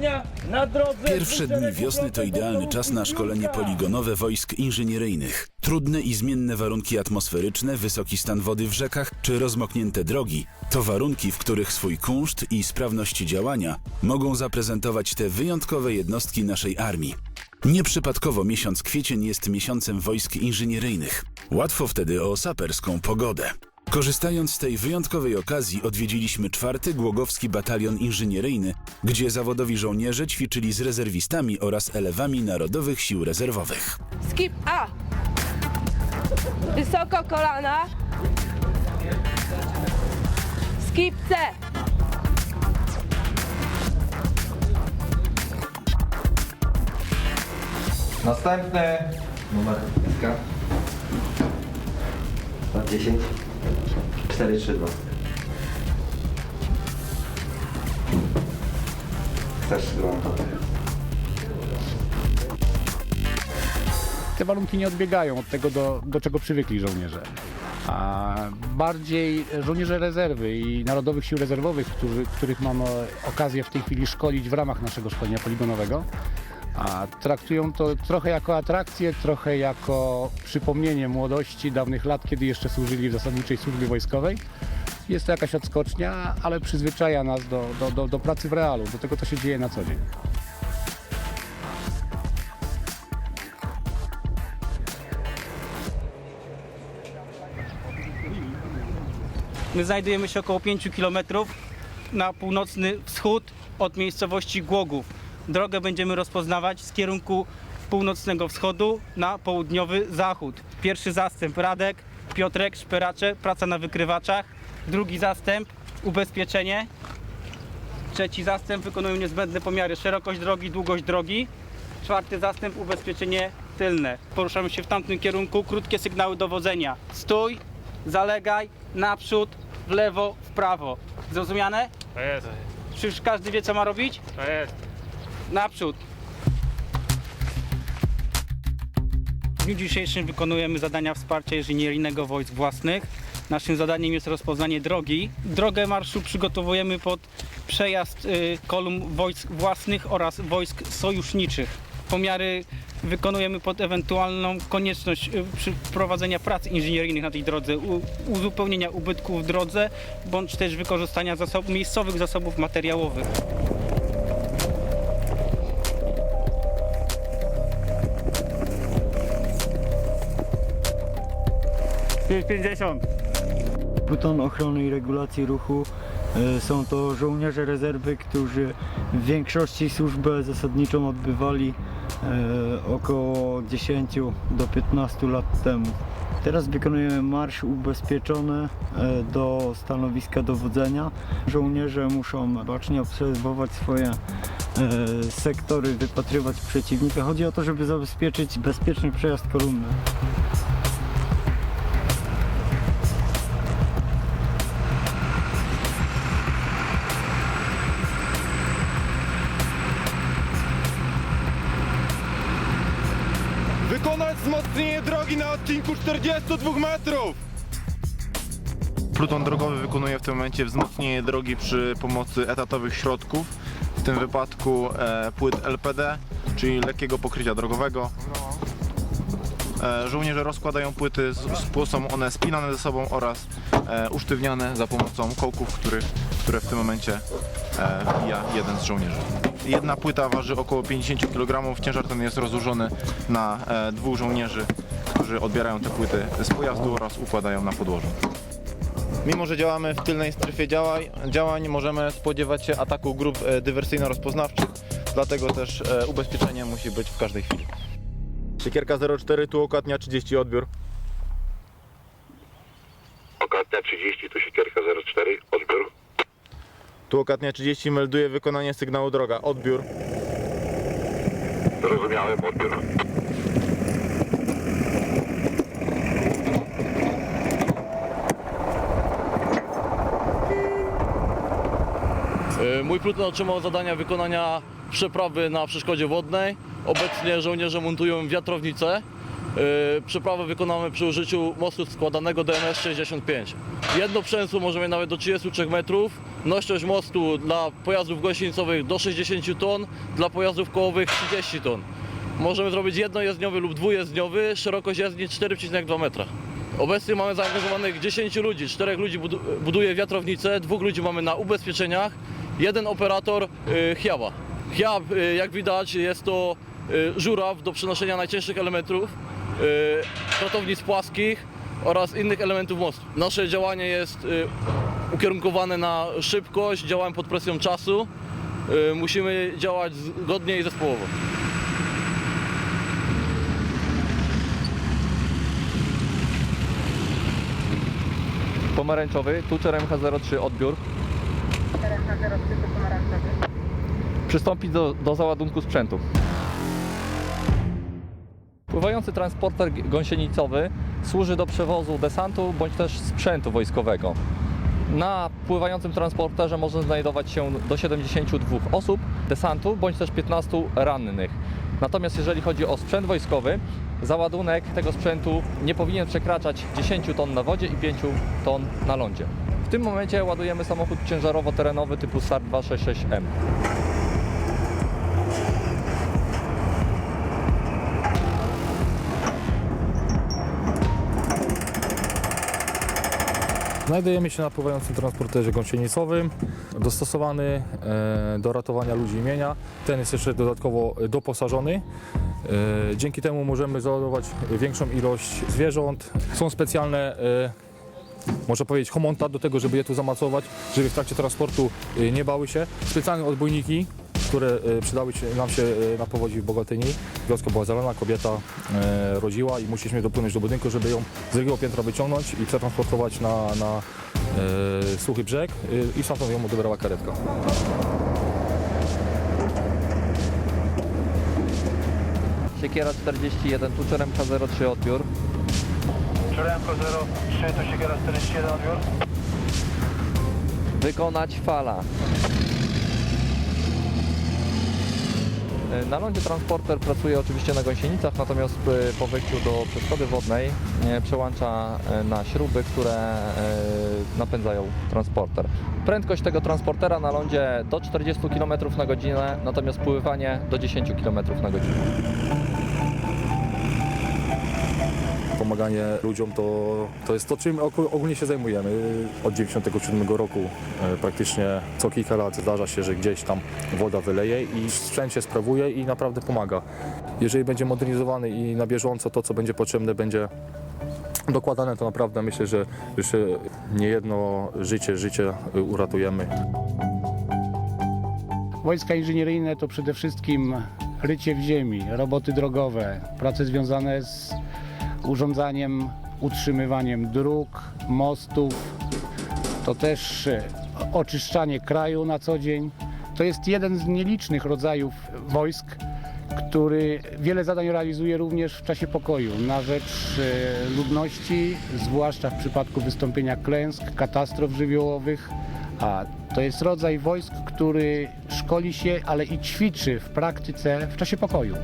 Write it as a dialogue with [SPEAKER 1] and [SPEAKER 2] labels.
[SPEAKER 1] Uważnia na drodze.
[SPEAKER 2] Pierwsze dni wiosny to idealny czas na szkolenie poligonowe wojsk inżynieryjnych. Trudne i zmienne warunki atmosferyczne, wysoki stan wody w rzekach czy rozmoknięte drogi to warunki, w których swój kunszt i sprawność działania mogą zaprezentować te wyjątkowe jednostki naszej armii. Nieprzypadkowo miesiąc kwiecień jest miesiącem wojsk inżynieryjnych. Łatwo wtedy o saperską pogodę. Korzystając z tej wyjątkowej okazji odwiedziliśmy czwarty Głogowski Batalion Inżynieryjny, gdzie zawodowi żołnierze ćwiczyli z rezerwistami oraz elewami Narodowych Sił Rezerwowych.
[SPEAKER 3] Skip A. Wysoko kolana. Skip C.
[SPEAKER 4] Następny numer K.
[SPEAKER 5] 10 4 3 2 Chcesz drugą
[SPEAKER 6] te warunki nie odbiegają od tego, do, do czego przywykli żołnierze. A bardziej żołnierze rezerwy i Narodowych Sił Rezerwowych, którzy, których mam e, okazję w tej chwili szkolić w ramach naszego szkolenia poligonowego, a traktują to trochę jako atrakcję, trochę jako przypomnienie młodości, dawnych lat, kiedy jeszcze służyli w zasadniczej służbie wojskowej. Jest to jakaś odskocznia, ale przyzwyczaja nas do, do, do, do pracy w realu, do tego, co się dzieje na co dzień.
[SPEAKER 7] My znajdujemy się około 5 km na północny wschód od miejscowości Głogów. Drogę będziemy rozpoznawać z kierunku północnego wschodu na południowy zachód. Pierwszy zastęp Radek, Piotrek, Szperacze, praca na wykrywaczach. Drugi zastęp ubezpieczenie. Trzeci zastęp wykonują niezbędne pomiary szerokość drogi, długość drogi. Czwarty zastęp ubezpieczenie tylne. Poruszamy się w tamtym kierunku. Krótkie sygnały dowodzenia. Stój, zalegaj, naprzód, w lewo, w prawo. Zrozumiane?
[SPEAKER 1] To jest,
[SPEAKER 7] Czy każdy wie co ma robić?
[SPEAKER 1] to jest.
[SPEAKER 7] Naprzód. W dniu dzisiejszym wykonujemy zadania wsparcia inżynieryjnego wojsk własnych. Naszym zadaniem jest rozpoznanie drogi. Drogę marszu przygotowujemy pod przejazd y, kolumn wojsk własnych oraz wojsk sojuszniczych. Pomiary wykonujemy pod ewentualną konieczność y, przeprowadzenia prac inżynieryjnych na tej drodze, uzupełnienia ubytków w drodze, bądź też wykorzystania zasob, miejscowych zasobów materiałowych.
[SPEAKER 8] Pluton Ochrony i Regulacji Ruchu e, są to żołnierze rezerwy, którzy w większości służbę zasadniczą odbywali e, około 10 do 15 lat temu. Teraz wykonujemy marsz ubezpieczony e, do stanowiska dowodzenia. Żołnierze muszą bacznie obserwować swoje sektory, wypatrywać przeciwnika. Chodzi o to, żeby zabezpieczyć bezpieczny przejazd kolumny.
[SPEAKER 4] Wykonać wzmocnienie drogi na odcinku 42 metrów!
[SPEAKER 9] Pluton drogowy wykonuje w tym momencie wzmocnienie drogi przy pomocy etatowych środków, w tym wypadku e, płyt LPD, czyli lekkiego pokrycia drogowego. E, żołnierze rozkładają płyty, z, są one spinane ze sobą oraz e, usztywniane za pomocą kołków, których, które w tym momencie e, wbija jeden z żołnierzy. Jedna płyta waży około 50 kg, ciężar ten jest rozłożony na e, dwóch żołnierzy, którzy odbierają te płyty z pojazdu oraz układają na podłożu. Mimo, że działamy w tylnej strefie działań, działań możemy spodziewać się ataku grup e, dywersyjno-rozpoznawczych, dlatego też e, ubezpieczenie musi być w każdej chwili. Siekierka 04, tu okładnia 30, odbiór.
[SPEAKER 10] Okatnia 30, tu siekierka 04, odbiór.
[SPEAKER 9] Tu okładnia 30 melduje wykonanie sygnału droga, odbiór.
[SPEAKER 10] Zrozumiałem, odbiór.
[SPEAKER 11] E, Mój pluton otrzymał zadania wykonania przeprawy na przeszkodzie wodnej. Obecnie żołnierze montują wiatrownicę
[SPEAKER 1] Yy, Przeprawę wykonamy przy użyciu mostu składanego DMS-65. Jedno przęsło może mieć nawet do 33 metrów. Nośność mostu dla pojazdów gąsienicowych do 60 ton, dla pojazdów kołowych 30 ton. Możemy zrobić jednojezdniowy lub dwujezdniowy, szerokość jezdni 4,2 metra. Obecnie mamy zaangażowanych 10 ludzi, 4 ludzi budu- buduje wiatrownicę, dwóch ludzi mamy na ubezpieczeniach, jeden operator y, Chiawa. Chiab, y, jak widać, jest to y, żuraw do przenoszenia najcięższych elementów, y, kratownic płaskich oraz innych elementów mostu. Nasze działanie jest y, ukierunkowane na szybkość, działamy pod presją czasu. Y, musimy działać zgodnie i zespołowo.
[SPEAKER 11] Pomarańczowy, Tuczer MH03 odbiór. Przystąpić do, do załadunku sprzętu. Pływający transporter gąsienicowy służy do przewozu desantu bądź też sprzętu wojskowego. Na pływającym transporterze może znajdować się do 72 osób desantu bądź też 15 rannych. Natomiast jeżeli chodzi o sprzęt wojskowy, załadunek tego sprzętu nie powinien przekraczać 10 ton na wodzie i 5 ton na lądzie. W tym momencie ładujemy samochód ciężarowo-terenowy typu SAR 266M.
[SPEAKER 12] Znajdujemy się na pływającym transporterze gąsienicowym, dostosowany e, do ratowania ludzi i mienia. Ten jest jeszcze dodatkowo doposażony. E, Dzięki temu możemy załadować większą ilość zwierząt. Są specjalne, e, można powiedzieć, homonta do tego, żeby je tu zamacować, żeby w trakcie transportu nie bały się. Specjalne odbójniki, które e, przydały się, nam się e, na powodzi w Bogatyni. Wioska była zalana, kobieta e, rodziła i musieliśmy dopłynąć do budynku, żeby ją z drugiego piętra wyciągnąć i przetransportować na, na suchy brzeg i stamtąd ją odebrała karetka.
[SPEAKER 11] Siekiera 41, Tuczer MH03 odbiór.
[SPEAKER 4] Czeremko 03 to siekiera 41 odbiór.
[SPEAKER 11] Wykonać fala. Na lądzie transporter pracuje oczywiście na gąsienicach, natomiast y, po wejściu do przeszkody wodnej e, przełącza e, na śruby, które e, napędzają transporter. Prędkość tego transportera na lądzie do 40 km na godzinę, natomiast pływanie do 10 km na godzinę.
[SPEAKER 12] Pomaganie ludziom to, to jest to, czym ogó- ogólnie się zajmujemy. Od 1997 roku e, praktycznie co kilka lat zdarza się, że gdzieś tam woda wyleje i sprzęt się sprawuje i naprawdę pomaga. Jeżeli będzie modernizowany i na bieżąco to, co będzie potrzebne, będzie dokładane, to naprawdę myślę, że jeszcze nie jedno życie, życie y, uratujemy.
[SPEAKER 6] Wojska inżynieryjne to przede wszystkim rycie w ziemi, roboty drogowe, prace związane z urządzaniem, utrzymywaniem dróg, mostów. To też e, oczyszczanie kraju na co dzień. To jest jeden z nielicznych rodzajów wojsk, który wiele zadań realizuje również w czasie pokoju na rzecz e, ludności, zwłaszcza w przypadku wystąpienia klęsk, katastrof żywiołowych. A to jest rodzaj wojsk, który szkoli się, ale i ćwiczy w praktyce w czasie pokoju.